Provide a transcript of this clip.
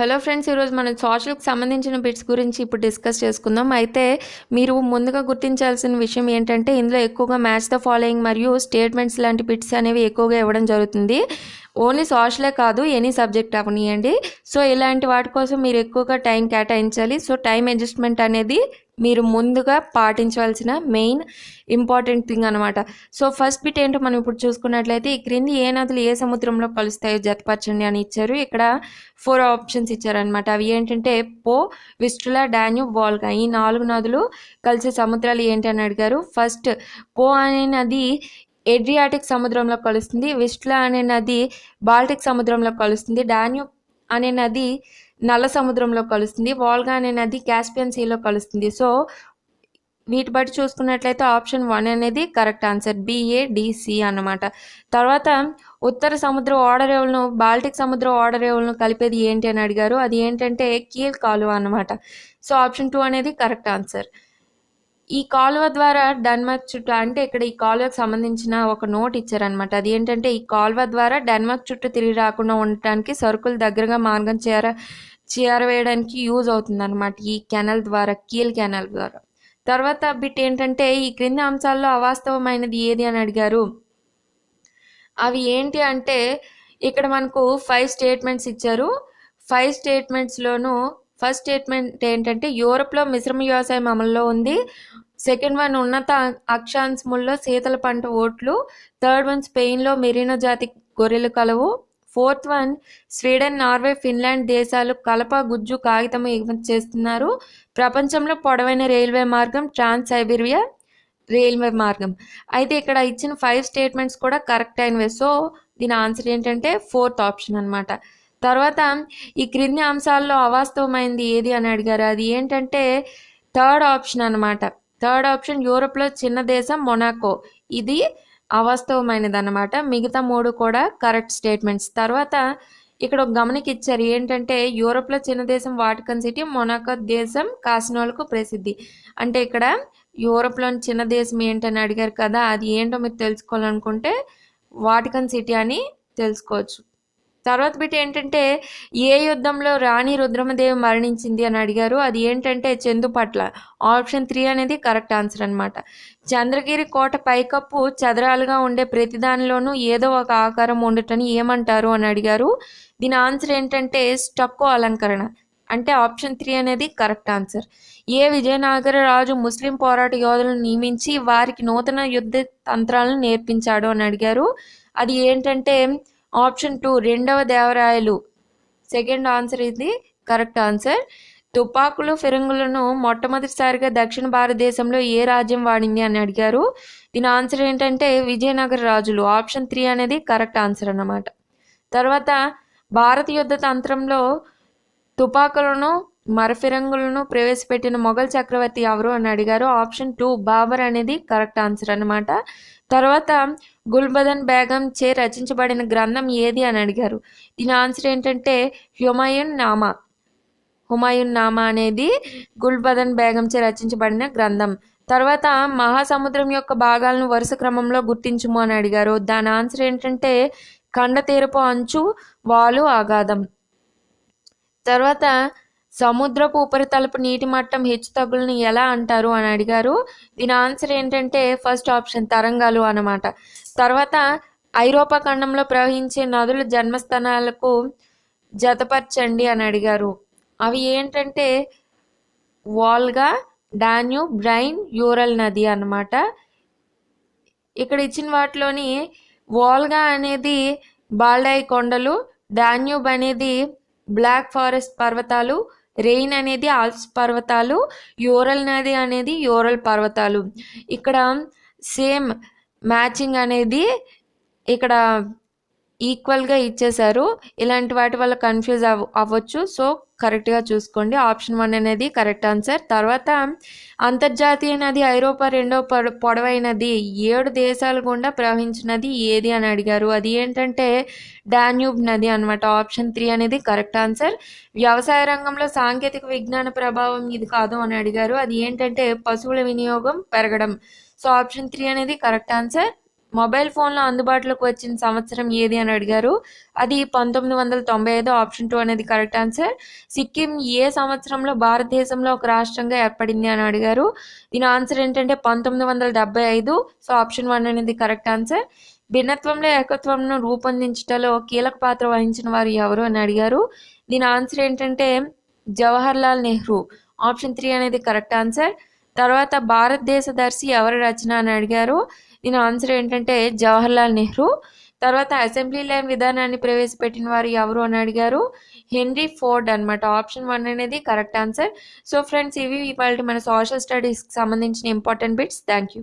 Hello friends ఈరోజు మనం సోషల్కి సంబంధించిన బిట్స్ గురించి ఇప్పుడు డిస్కస్ చేసుకుందాం. అయితే మీరు ముందుగా గుర్తించాల్సిన విషయం ఏంటంటే ఇందులో ఎక్కువగా మ్యాచ్ ద ఫాలోయింగ్ మరియు స్టేట్మెంట్స్ లాంటి బిట్స్ అనేవి ఎక్కువగా ఇవ్వడం జరుగుతుంది. ఓన్లీ సోషలే కాదు ఎనీ సబ్జెక్ట్ అవనియండి. సో ఇలాంటి వాటి కోసం మీరు ఎక్కువగా టైం కేటాయించాలి. సో టైం అడ్జస్ట్మెంట్ అనేది మీరు ముందుగా పాటించవలసిన మెయిన్ ఇంపార్టెంట్ థింగ్ అనమాట సో ఫస్ట్ బిట్ ఏంటో మనం ఇప్పుడు చూసుకున్నట్లయితే ఈ క్రింది ఏ నదులు ఏ సముద్రంలో కలుస్తాయో జతపరచండి అని ఇచ్చారు. ఇక్కడ ఫోర్ ఆప్షన్స్ ఇచ్చారనమాట అవి ఏంటంటే పో విస్టులా డాన్యూబ్ వాల్గా. ఈ నాలుగు నదులు కలిసే సముద్రాలు ఏంటి అని అడిగారు. ఫస్ట్ పో అనే నది ఎడ్రియాటిక్ సముద్రంలో కలుస్తుంది విస్ట్లా అనే నది బాల్టిక్ సముద్రంలో కలుస్తుంది డాన్యూ అనే నది నల్ల సముద్రంలో కలుస్తుంది వాల్గా అనే నది క్యాస్పియన్ సీలో కలుస్తుంది. సో వీటి బట్టి చూసుకున్నట్లయితే ఆప్షన్ వన్ అనేది correct answer B A D C అన్నమాట. తర్వాత ఉత్తర సముద్ర ఓడరేవులను బాల్టిక్ సముద్ర ఓడరేవులను కలిపేది ఏంటి అని అడిగారు. అది ఏంటంటే కీల్ కాలువ అన్నమాట. సో ఆప్షన్ టూ అనేది కరెక్ట్ ఆన్సర్. ఈ కాలువ ద్వారా డెన్మార్క్ చుట్టూ అంటే ఇక్కడ ఈ కాలువకు సంబంధించిన ఒక నోట్ ఇచ్చారనమాట అది ఏంటంటే ఈ కాలువ ద్వారా డెన్మార్క్ చుట్టూ తిరిగి రాకుండా ఉండటానికి సరుకులు దగ్గరగా మార్గం చేర చేరవేయడానికి యూజ్ అవుతుంది అనమాట ఈ కెనల్ ద్వారా కీల్ కెనల్ ద్వారా. తర్వాత బిట్ ఏంటంటే ఈ క్రింది అంశాల్లో అవాస్తవమైనది ఏది అని అడిగారు. అవి ఏంటి అంటే ఇక్కడ మనకు ఫైవ్ స్టేట్మెంట్స్ ఇచ్చారు. ఫైవ్ స్టేట్మెంట్స్లోనూ ఫస్ట్ స్టేట్మెంట్ ఏంటంటే యూరప్లో మిశ్రమ వ్యవసాయం అమల్లో ఉంది. సెకండ్ వన్ ఉన్నత అక్షాంశముల్లో శీతల పంట ఓట్లు. థర్డ్ వన్ స్పెయిన్లో మెరీనో జాతి గొర్రెలు కలవు. Fourth one Sweden Norway Finland దేశాలు కలప గుజ్జు కాగితం ఎగుమతి చేస్తున్నారు. ప్రపంచంలో పొడవైన రైల్వే మార్గం ట్రాన్స్ సైబీరియా రైల్వే మార్గం. అయితే ఇక్కడ ఇచ్చిన ఫైవ్ స్టేట్మెంట్స్ కూడా కరెక్ట్ అయినవే. సో దీని ఆన్సర్ ఏంటంటే ఫోర్త్ ఆప్షన్ అనమాట తర్వాత ఈ క్రింది అంశాల్లో అవాస్తవమైంది ఏది అని అడిగారు. అది ఏంటంటే థర్డ్ ఆప్షన్ అనమాట థర్డ్ ఆప్షన్ యూరోప్లో చిన్న దేశం మొనాకో. ఇది అవాస్తవమైనది అనమాట మిగతా మూడు కూడా కరెక్ట్ స్టేట్మెంట్స్. తర్వాత ఇక్కడ ఒక గమనిక ఇచ్చారు ఏంటంటే యూరోప్లో చిన్న దేశం వాటికన్ సిటీ మొనాకో దేశం కాసినోలకు ప్రసిద్ధి. అంటే ఇక్కడ యూరోప్లోని చిన్న దేశం ఏంటని అడిగారు కదా అది ఏంటో మీరు తెలుసుకోవాలనుకుంటే వాటికన్ సిటీ అని తెలుసుకోవచ్చు. తర్వాత బిట్ ఏంటంటే ఏ యుద్ధంలో రాణి రుద్రమదేవి మరణించింది అని అడిగారు. అది ఏంటంటే చందుపట్ల ఆప్షన్ త్రీ అనేది కరెక్ట్ ఆన్సర్ అనమాట చంద్రగిరి కోట పైకప్పు చదరాలుగా ఉండే ప్రతి దానిలోనూ ఏదో ఒక ఆకారం ఉండటని ఏమంటారు అని అడిగారు. దీని ఆన్సర్ ఏంటంటే స్టక్కో అలంకరణ. అంటే ఆప్షన్ త్రీ అనేది కరెక్ట్ ఆన్సర్. ఏ విజయనగర రాజు ముస్లిం పోరాట యోధులను నియమించి వారికి నూతన యుద్ధ తంత్రాలను నేర్పించాడు అని అడిగారు. అది ఏంటంటే ఆప్షన్ టూ రెండవ దేవరాయలు. సెకండ్ ఆన్సర్ ఇది కరెక్ట్ ఆన్సర్. తుపాకులు ఫిరంగులను మొట్టమొదటిసారిగా దక్షిణ భారతదేశంలో ఏ రాజ్యం వాడింది అని అడిగారు. దీని ఆన్సర్ ఏంటంటే విజయనగర రాజులు. ఆప్షన్ త్రీ అనేది కరెక్ట్ ఆన్సర్ అన్నమాట. తర్వాత భారత యుద్ధ తంత్రంలో తుపాకులను మరఫిరంగులను ప్రవేశపెట్టిన మొఘల్ చక్రవర్తి ఎవరు అని అడిగారు. ఆప్షన్ టూ బాబర్ అనేది కరెక్ట్ ఆన్సర్ అనమాట తర్వాత గుల్బదన్ బేగం చే రచించబడిన గ్రంథం ఏది అని అడిగారు. దీని ఆన్సర్ ఏంటంటే హ్యుమాయున్ నామా. హుమాయున్ నామా అనేది గుల్బదన్ బేగం చే రచించబడిన గ్రంథం. తర్వాత మహాసముద్రం యొక్క భాగాలను వరుస క్రమంలో గుర్తించుము అని అడిగారు. దాని ఆన్సర్ ఏంటంటే ఖండ తీరపు అంచు వాలు అగాధం తర్వాత సముద్రపు ఉపరితలపు నీటి మట్టం హెచ్చు తగ్గులను ఎలా అంటారు అని అడిగారు. దీని ఆన్సర్ ఏంటంటే ఫస్ట్ ఆప్షన్ తరంగాలు అన్నమాట. తర్వాత ఐరోపా ఖండంలో ప్రవహించే నదుల జన్మస్థానాలకు జతపరచండి అని అడిగారు. అవి ఏంటంటే వాల్గా డాన్యూ బ్రైన్ యూరల్ నది అన్నమాట. ఇక్కడ ఇచ్చిన వాటిలోని వాల్గా అనేది బాల్డాయి కొండలు డాన్యూబ్ అనేది బ్లాక్ ఫారెస్ట్ పర్వతాలు రెయిన్ అనేది ఆల్ప్స్ పర్వతాలు యూరల్ నది అనేది యూరల్ పర్వతాలు. ఇక్కడ సేమ్ మ్యాచింగ్ అనేది ఇక్కడ ఈక్వల్గా ఇచ్చేశారు. ఇలాంటి వాటి వల్ల కన్ఫ్యూజ్ అవ్ అవ్వచ్చు. సో కరెక్ట్గా చూసుకోండి. ఆప్షన్ వన్ అనేది కరెక్ట్ ఆన్సర్ తర్వాత అంతర్జాతీయ నది ఐరోపా రెండో పొడ పొడవైనది ఏడు దేశాల గుండా ప్రవహించినది ఏది అని అడిగారు. అది ఏంటంటే డాన్యూబ్ నది అనమాట ఆప్షన్ త్రీ అనేది కరెక్ట్ ఆన్సర్ వ్యవసాయ రంగంలో సాంకేతిక విజ్ఞాన ప్రభావం ఇది కాదు అని అడిగారు. అది ఏంటంటే పశువుల వినియోగం పెరగడం. సో ఆప్షన్ త్రీ అనేది కరెక్ట్ ఆన్సర్ మొబైల్ ఫోన్లో అందుబాటులోకి వచ్చిన సంవత్సరం ఏది అని అడిగారు? అది పంతొమ్మిది వందల తొంభై ఐదు ఆప్షన్ టూ అనేది కరెక్ట్ ఆన్సర్. సిక్కిం ఏ సంవత్సరంలో భారతదేశంలో ఒక రాష్ట్రంగా ఏర్పడింది అని అడిగారు. దీని ఆన్సర్ ఏంటంటే పంతొమ్మిది వందల డెబ్బై ఐదు. సో ఆప్షన్ వన్ అనేది కరెక్ట్ ఆన్సర్. భిన్నత్వంలో ఏకత్వంను రూపొందించటలో కీలక పాత్ర వహించిన వారు ఎవరు అని అడిగారు. దీని ఆన్సర్ ఏంటంటే జవహర్ లాల్ నెహ్రూ. ఆప్షన్ త్రీ అనేది కరెక్ట్ ఆన్సర్. తర్వాత భారతదేశ దర్శి ఎవరి రచన అని అడిగారు. దీని ఆన్సర్ ఏంటంటే జవహర్ లాల్ నెహ్రూ. తర్వాత అసెంబ్లీ లైన్ విధానాన్ని ప్రవేశపెట్టిన వారు ఎవరు అని అడిగారు? హెన్రీ ఫోర్డ్ అనమాట ఆప్షన్ వన్ అనేది కరెక్ట్ ఆన్సర్. సో ఫ్రెండ్స్ ఇవి ఇవాళ మన సోషల్ స్టడీస్కి సంబంధించిన ఇంపార్టెంట్ బిట్స్. Thank you